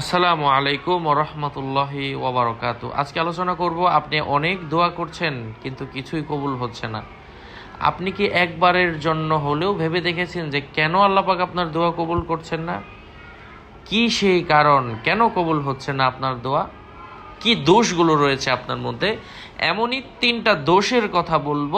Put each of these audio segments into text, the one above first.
আসসালামু আলাইকুম রহমতুল্লাহি ওবরকাত আজকে আলোচনা করব, আপনি অনেক দোয়া করছেন, কিন্তু কিছুই কবুল হচ্ছে না। আপনি কি একবারের জন্য হলেও ভেবে দেখেছেন যে কেন আল্লাপাক আপনার দোয়া কবুল করছেন না? কি সেই কারণ? কেন কবুল হচ্ছে না আপনার দোয়া? কি দোষগুলো রয়েছে আপনার মধ্যে? এমনই তিনটা দোষের কথা বলব।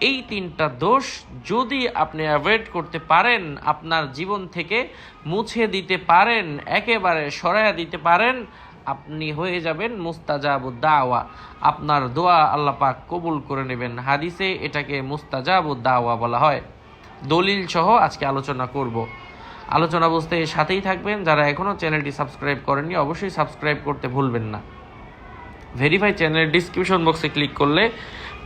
এই তিনটা দোষ যদি আপনি অ্যাভয়েড করতে পারেন, আপনার জীবন থেকে মুছে দিতে পারেন, একেবারে সরাইয়া দিতে পারেন, আপনি হয়ে যাবেন মুস্তাজাবু দাওয়া আপনার দোয়া আল্লাহ পাক কবুল করে নেবেন। হাদিসে এটাকে মুস্তাজাবু দাওয়া বলা হয়। দলিল সহ আজকে আলোচনা করব। আলোচনা বুঝতে সাথেই থাকবেন। যারা এখনও চ্যানেলটি সাবস্ক্রাইব করেননি, অবশ্যই সাবস্ক্রাইব করতে ভুলবেন না। ভেরিফাই চ্যানেলের ডিসক্রিপশন বক্সে ক্লিক করলে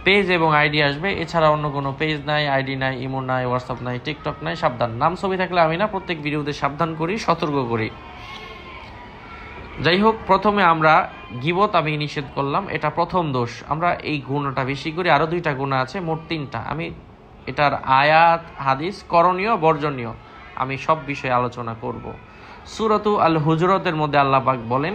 পেজ এবং আইডি আসবে। এছাড়া অন্য কোনো পেজ নাই আইডি নাই ইমো নাই হোয়াটসঅ্যাপ নাই টিকটক নাই, সাবধান। নাম ছবি থাকলে আমি না, প্রত্যেক ভিডিওতে সাবধান করি, সতর্ক করি। যাই হোক, প্রথমে আমরা গিবত আমি নিষেধ করলাম, এটা প্রথম দোষ। আমরা এই গুণটা বেশি করি আরও দুইটা গুণ আছে, মোট তিনটা। আমি এটার আয়াত, হাদিস, করণীয়, বর্জনীয়, আমি সব বিষয়ে আলোচনা করব। সুরতু আল হুজরতের মধ্যে আল্লাহ পাক বলেন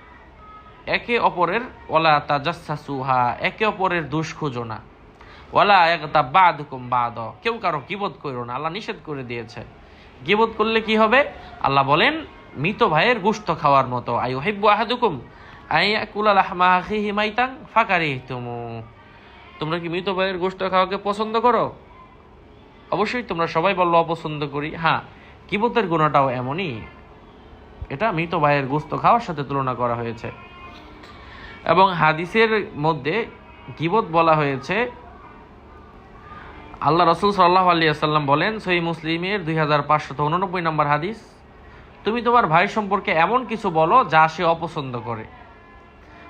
একে অপরের ওলা তাজাসুহা একে অপরের দোষ খুঁজো না। ওলা একটা বাদ হুকুম বাদ কেউ কারও গিবোধ করো না, আল্লাহ নিষেধ করে দিয়েছে। গিবোধ করলে কি হবে? আল্লাহ বলেন, মৃত ভাইয়ের গুস্ত খাওয়ার মতো আই হেব্বু আহাদুকুম আই কুলাল আহমাহি হিমাইতাং ফাকারি তুমু তোমরা কি মৃত ভাইয়ের গোষ্ঠ খাওয়াকে পছন্দ করো? অবশ্যই তোমরা সবাই বলল, অপছন্দ করি। হ্যাঁ কিবতের গুণটাও এমনই। এটা মৃত ভাইয়ের গোস্ত খাওয়ার সাথে তুলনা করা হয়েছে। এবং হাদিসের মধ্যে গিবত বলা হয়েছে। আল্লাহ রসুল সাল্লাহ আলিয়াল্লাম বলেন সই মুসলিমের দুই হাজার পাঁচশত উননব্বই নম্বর হাদিস, তুমি তোমার ভাই সম্পর্কে এমন কিছু বলো যা সে অপছন্দ করে।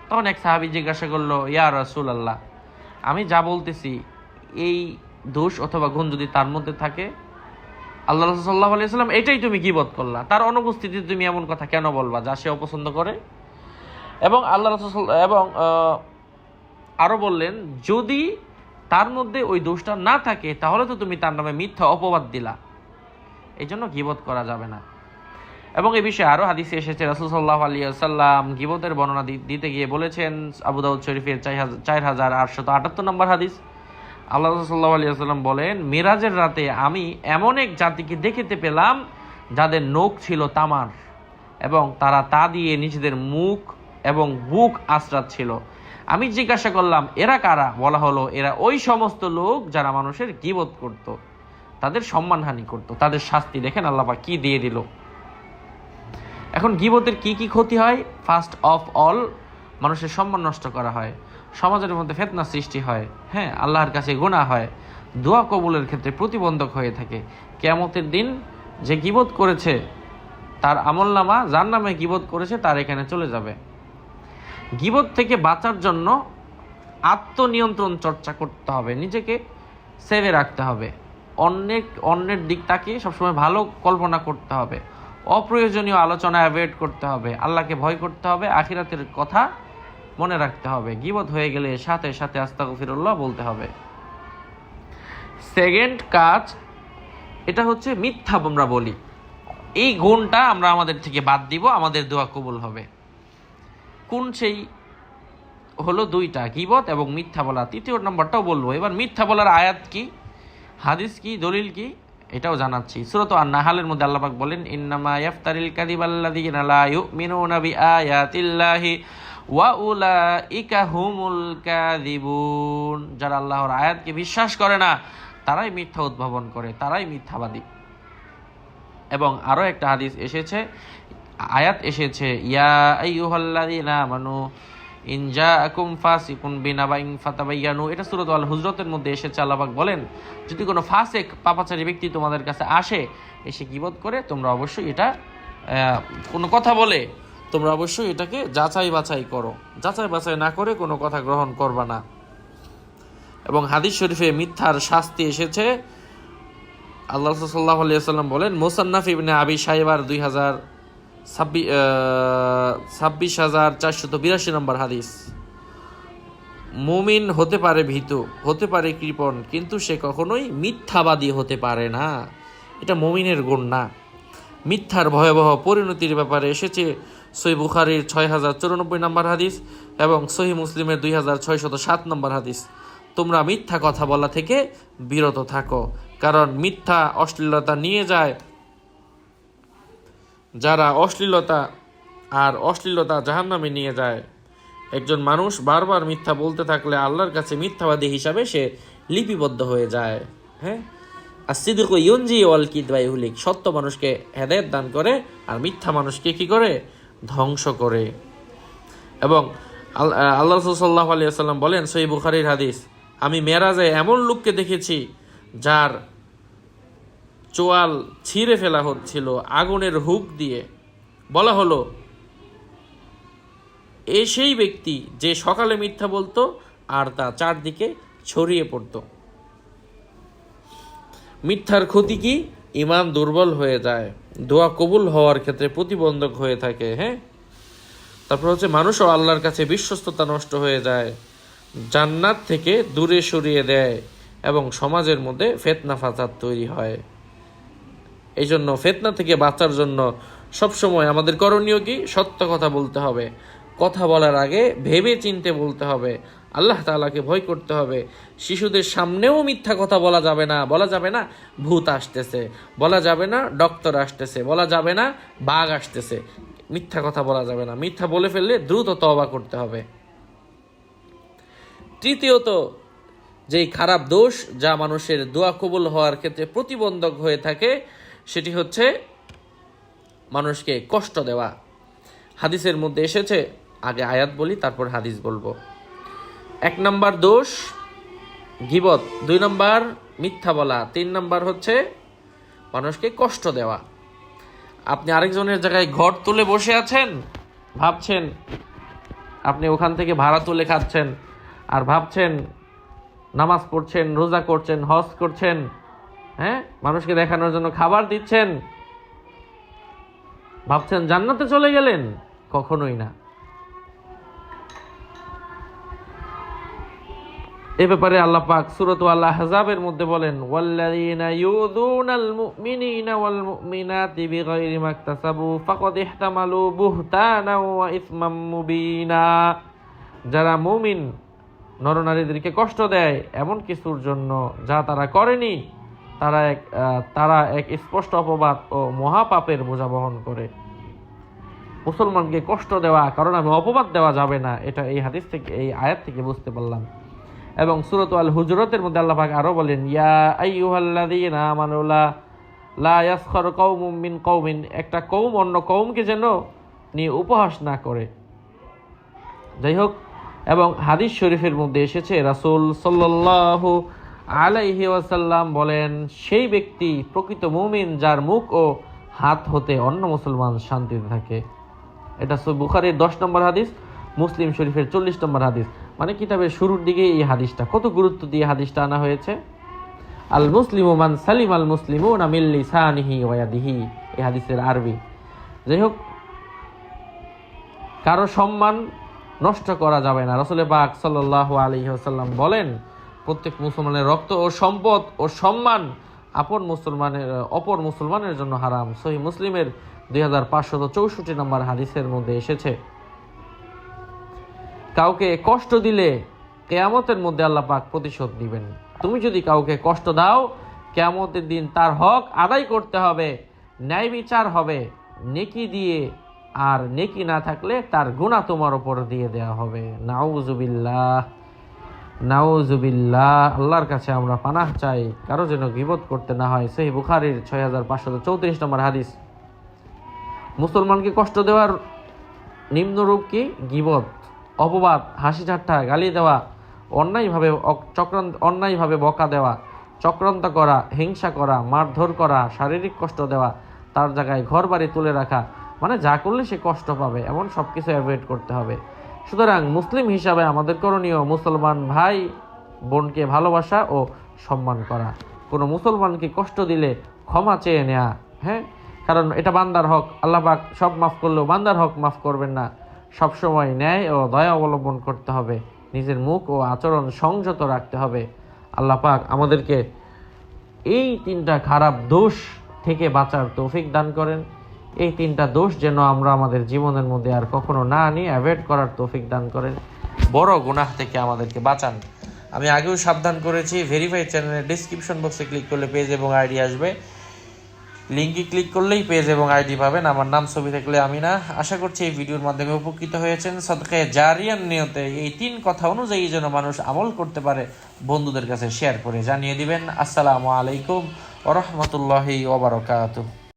তখন এক সাহাবি জিজ্ঞাসা করল, ইয়া রসুল আল্লাহ আমি যা বলতেছি, এই দোষ অথবা গুণ যদি তার মধ্যে থাকে? আল্লাহ রসুল সাল্লাহ আলিয়া সাল্লাম এটাই তুমি গিবত করলা। তার অনুপস্থিতিতে তুমি এমন কথা কেন বলবা যা সে অপছন্দ করে? এবং আল্লাহ রসুল এবং আরও বললেন, যদি তার মধ্যে ওই দোষটা না থাকে, তাহলে তো তুমি তার নামে মিথ্যা অপবাদ দিলা। এই জন্য গিবত করা যাবে না। এবং এই বিষয়ে আরও হাদিসে এসেছে, রসুল সাল্লাহ আলী সাল্লাম গিবতের বর্ণনা দিতে গিয়ে বলেছেন, আবু দাউদ শরীফের চার হাজার আটশত আটাত্তর নম্বর হাদিস। আল্লাহ সাল্লাহ আলী সাল্লাম বলেন, মিরাজের রাতে আমি এমন এক জাতিকে দেখিতে পেলাম, যাদের নোখ ছিল তামার, এবং তারা তা দিয়ে নিজেদের মুখ এবং বুক আশ্রাত ছিল। আমি জিজ্ঞাসা করলাম, এরা কারা? বলা হলো, এরা ওই সমস্ত লোক যারা মানুষের গিবত করত। তাদের সম্মানহানি করত। তাদের শাস্তি দেখেন আল্লাপা কি দিয়ে দিল। এখন গিবতের কি কি ক্ষতি হয়? ফার্স্ট অফ অল মানুষের সম্মান নষ্ট করা হয়। সমাজের মধ্যে ফেতনা সৃষ্টি হয়। হ্যাঁ আল্লাহর কাছে গোনা হয়। দোয়া কবুলের ক্ষেত্রে প্রতিবন্ধক হয়ে থাকে। কেয়ামতের দিন যে গিবত করেছে, তার আমলনামা, যার নামে গিবত করেছে, তার এখানে চলে যাবে। গিবত থেকে বাঁচার জন্য আত্মনিয়ন্ত্রণ চর্চা করতে হবে, নিজেকে সেভে রাখতে হবে। অন্যের অন্যের দিক সবসময় ভালো কল্পনা করতে হবে। অপ্রয়োজনীয় আলোচনা অ্যাভয়েড করতে হবে, আল্লাহকে ভয় করতে হবে, আখিরাতের কথা মনে রাখতে হবে। গিবত হয়ে গেলে সাথে সাথে আস্তাগফিরুল্লাহ বলতে হবে। সেকেন্ড কাজ, এটা হচ্ছে মিথ্যা আমরা বলি। এই গুণটা আমরা আমাদের থেকে বাদ দিব, আমাদের দোয়া কবুল হবে। কোন সেই হলো দুইটা, গিবত এবং মিথ্যা বলা। তৃতীয় নম্বরটাও বলব। এবার মিথ্যা বলার আয়াত কি? হাদিস কি? দলিল কি? এটাও জানাচ্ছি। সুরত আর নাহালের মধ্যে আল্লাপাক বলেন, ইন্নামা ইয়াফতারিল কাদিবাল্লাযীনা লা ইউমিনুনা বিআয়াতিল্লাহি ওয়া উলাইকা হুমুল কাযিবুন। যারা আল্লাহর আয়াতকে বিশ্বাস করে না, তারাই মিথ্যা উদ্ভাবন করে, তারাই মিথ্যাবাদী। এবং আরও একটা হাদিস এসেছে আয়াত এসেছে, ইয়া আইয়ুহাল্লাযীনা আমানু, ইন জাআকুম ফাসিকুন বিনাবাইন ফাতাবায়ানু এটা সূরা আল হুজরাতের মধ্যে এসেছে, আল্লাহ বলেন, যদি কোনো ফাসিক, পাপাচারী ব্যক্তি তোমাদের কাছে আসে, এসে গিবত করে? তোমরা অবশ্যই এটা কোনো কথা বলে, তোমরা অবশ্যই এটাকে যাচাই বাছাই করো। যাচাই বাছাই না করে কোনো কথা গ্রহণ করবা না। এবং হাদিস শরীফে মিথ্যার শাস্তি এসেছে। আল্লাহ সাল্লাহ আলিয়াল্লাম বলেন, মোসান্নাফ ইবনে আবি সাহেবার দুই হাজার ছাব্বিশ হাজার চারশত বিরাশি নম্বর হাদিস। মুমিন হতে পারে ভীতু, হতে পারে কৃপণ, কিন্তু সে কখনোই মিথ্যাবাদী হতে পারে না। এটা মুমিনের গুণ না। মিথ্যার ভয়াবহ পরিণতির ব্যাপারে এসেছে সই বুখারির ছয় হাজার চুরানব্বই নম্বর হাদিস এবং সহি মুসলিমের দুই হাজার ছয়শত সাত নম্বর হাদিস। তোমরা মিথ্যা কথা বলা থেকে বিরত থাকো, কারণ মিথ্যা অশ্লীলতা নিয়ে যায় যারা অশ্লীলতা আর অশ্লীলতা জাহান্নামে নিয়ে যায়। একজন মানুষ বারবার মিথ্যা বলতে থাকলে আল্লাহর কাছে মিথ্যাবাদী হিসাবে সে লিপিবদ্ধ হয়ে যায়। হ্যাঁ? আর সিদ্দিক ইয়ঞ্জি ওয়াল কিদবাই হুলিক সত্য মানুষকে হেদায়ত দান করে আর মিথ্যা মানুষকে কি করে? ধ্বংস করে। এবং আল- আল্লাহ রসুল সাল্লাহ আলিয়াল্লাম বলেন সই বুখারির হাদিস, আমি মেরাজে এমন লোককে দেখেছি যার চোয়াল ছিঁড়ে ফেলা হচ্ছিল আগুনের হুক দিয়ে। বলা হলো, এ সেই ব্যক্তি যে সকালে মিথ্যা বলতো আর তা চারদিকে ছড়িয়ে পড়তো। মিথ্যার ক্ষতি কি? ইমান দুর্বল হয়ে যায়। দোয়া কবুল হওয়ার ক্ষেত্রে প্রতিবন্ধক হয়ে থাকে হ্যাঁ? তারপর হচ্ছে, মানুষও আল্লাহর কাছে বিশ্বস্ততা নষ্ট হয়ে যায়, জান্নাত থেকে দূরে সরিয়ে দেয় এবং সমাজের মধ্যে ফেতনা ফাসাদ তৈরি হয়। এই জন্য ফেতনা থেকে বাঁচার জন্য সবসময় আমাদের করণীয় কি? সত্য কথা বলতে হবে। কথা বলার আগে ভেবে চিনতে বলতে হবে। আল্লাহ তাআলাকে ভয় করতে হবে। শিশুদের সামনেও মিথ্যা কথা বলা যাবে না। বলা যাবে না, ভূত আসতেছে। বলা যাবে না, ডক্টর আসতেছে। বলা যাবে না, বাঘ আসতেছে। মিথ্যা কথা বলা যাবে না। মিথ্যা বলে ফেললে দ্রুত তওবা করতে হবে। তৃতীয়ত, যেই খারাপ দোষ যা মানুষের দোয়া কবুল হওয়ার ক্ষেত্রে প্রতিবন্ধক হয়ে থাকে সেটি হচ্ছে মানুষকে কষ্ট দেওয়া। হাদিসের মধ্যে এসেছে, আগে আয়াত বলি, তারপর হাদিস বলব। এক নাম্বার দোষ, গিবত। দুই নাম্বার মিথ্যা বলা। তিন নাম্বার হচ্ছে মানুষকে কষ্ট দেওয়া। আপনি আরেকজনের জায়গায় ঘর তুলে বসে আছেন, ভাবছেন আপনি ওখান থেকে ভাড়া তুলে খাচ্ছেন, আর ভাবছেন নামাজ পড়ছেন, রোজা করছেন, হজ করছেন হ্যাঁ? মানুষকে দেখানোর জন্য খাবার দিচ্ছেন। ভাবছেন, জান্নাতে চলে গেলেন? কখনোই না। এ ব্যাপারে আল্লাহ পাক সূরাত আল্লাহ হাজাবের মধ্যে বলেন, ওয়াল্লাযীনা ইউযুনাল মুমিনিনা ওয়াল মুমিনাতি বিগাইরি মাকতাসাবু ফাকাদ ইহতামালু বুহতানা ওয়া ইসমাম মুবিনা। যারা মুমিন, নরনারীদেরকে কষ্ট দেয় এমন কিছুর জন্য যা তারা করেনি তারা এক তারা এক স্পষ্ট অপবাদ ও মহাপাপের বোঝা বহন করে। মুসলমানকে কষ্ট দেওয়া, কারণ আমি অপবাদ দেওয়া যাবে না। এটা এই হাদিস থেকে, এই আয়াত থেকে বুঝতে পারলাম। এবং সুরত আল হুজরতের মধ্যে আল্লাহ পাক আরও বলেন, ইয়া আইয়ুহাল্লাযীনা আমানু লা ইয়াসখার কওমুম মিন কওমিন। একটা কওম অন্য কওমকে যেন নিয়ে উপহাস না করে। যাই হোক, এবং হাদিস শরীফের মধ্যে এসেছে, রাসূল সাল্লাল্লাহু আলাইহি ওয়াসাল্লাম বলেন, সেই ব্যক্তি প্রকৃত মুমিন যার মুখ ও হাত হতে অন্য মুসলমান শান্তিতে থাকে। এটা বুখারীর দশ নম্বর হাদিস, মুসলিম শরীফের চল্লিশ নম্বর হাদিস। মানে কিতাবের শুরুর দিকে এই হাদিসটা। কত গুরুত্ব দিয়ে হাদিসটা আনা হয়েছে? আল মুসলিম মান সালিম আল মুসলিম না মিল্লি সানিহি ওয়াদিহি এই হাদিসের আরবি। যাই হোক কারও সম্মান নষ্ট করা যাবে না। রসুল পাক সাল্লাহ আলী সাল্লাম বলেন প্রত্যেক মুসলমানের রক্ত ও সম্পদ ও সম্মান আপন মুসলমানের, অপর মুসলমানের জন্য হারাম। সহি মুসলিমের দুই হাজার চৌষট্টি নম্বর হাদিসের মধ্যে এসেছে। কাউকে কষ্ট দিলে কেয়ামতের মধ্যে আল্লাহ পাক প্রতিশোধ দিবেন। তুমি যদি কাউকে কষ্ট দাও, কেয়ামতের দিন তার হক আদায় করতে হবে, ন্যায় বিচার হবে, নেকি দিয়ে আর নেকি না থাকলে তার গুণা তোমার ওপর দিয়ে দেওয়া হবে। নাউজুবিল্লাহ নাউজুবিল্লাহ, আল্লাহর কাছে আমরা পানাহ চাই, কারও যেন গিবত করতে না হয়। সেই বুখারির ছয় হাজার পাঁচশত চৌত্রিশ নম্বর হাদিস। মুসলমানকে কষ্ট দেওয়ার নিম্নরূপ কি? গিবত, অপবাদ, হাসি ঠাট্টা, গালি দেওয়া, অন্যায়ভাবে চক্রান্ত অন্যায়ভাবে বকা দেওয়া, চক্রান্ত করা, হিংসা করা, মারধর করা, শারীরিক কষ্ট দেওয়া, তার জায়গায় ঘর বাড়ি তুলে রাখা মানে যা করলে সে কষ্ট পাবে, এমন সব কিছু অ্যাভয়েড করতে হবে। সুতরাং মুসলিম হিসাবে আমাদের করণীয় মুসলমান ভাই বোনকে ভালোবাসা ও সম্মান করা। কোনো মুসলমানকে কষ্ট দিলে ক্ষমা চেয়ে নেয়া হ্যাঁ? কারণ এটা বান্দার হক। আল্লাহ পাক সব মাফ করলেও বান্দার হক মাফ করবেন না। সবসময় ন্যায় ও দয়া অবলম্বন করতে হবে। নিজের মুখ ও আচরণ সংযত রাখতে হবে। আল্লাহ পাক আমাদেরকে এই তিনটা খারাপ দোষ থেকে বাঁচার তৌফিক দান করেন। এই তিনটা দোষ যেন আমরা আমাদের জীবনের মধ্যে আর কখনো না আনি অ্যাভয়েড করার তৌফিক দান করেন। বড় গুনাহ থেকে আমাদেরকে বাঁচান। আমি আগেও সাবধান করেছি ভেরিফাই চ্যানেলের ডিসক্রিপশন বক্সে ক্লিক করলে পেজ এবং আইডি আসবে। লিঙ্কে ক্লিক করলেই পেজ এবং আইডি পাবেন। আমার নাম ছবি থাকলে আমি না আশা করছি এই ভিডিওর মাধ্যমে উপকৃত হয়েছেন। সদকায় জারিয়ান নিয়তে এই তিন কথা অনুযায়ী যেন মানুষ আমল করতে পারে, বন্ধুদের কাছে শেয়ার করে জানিয়ে দিবেন। আসসালামু আলাইকুম ওরহমতুল্লাহি ওবরাকাতুহ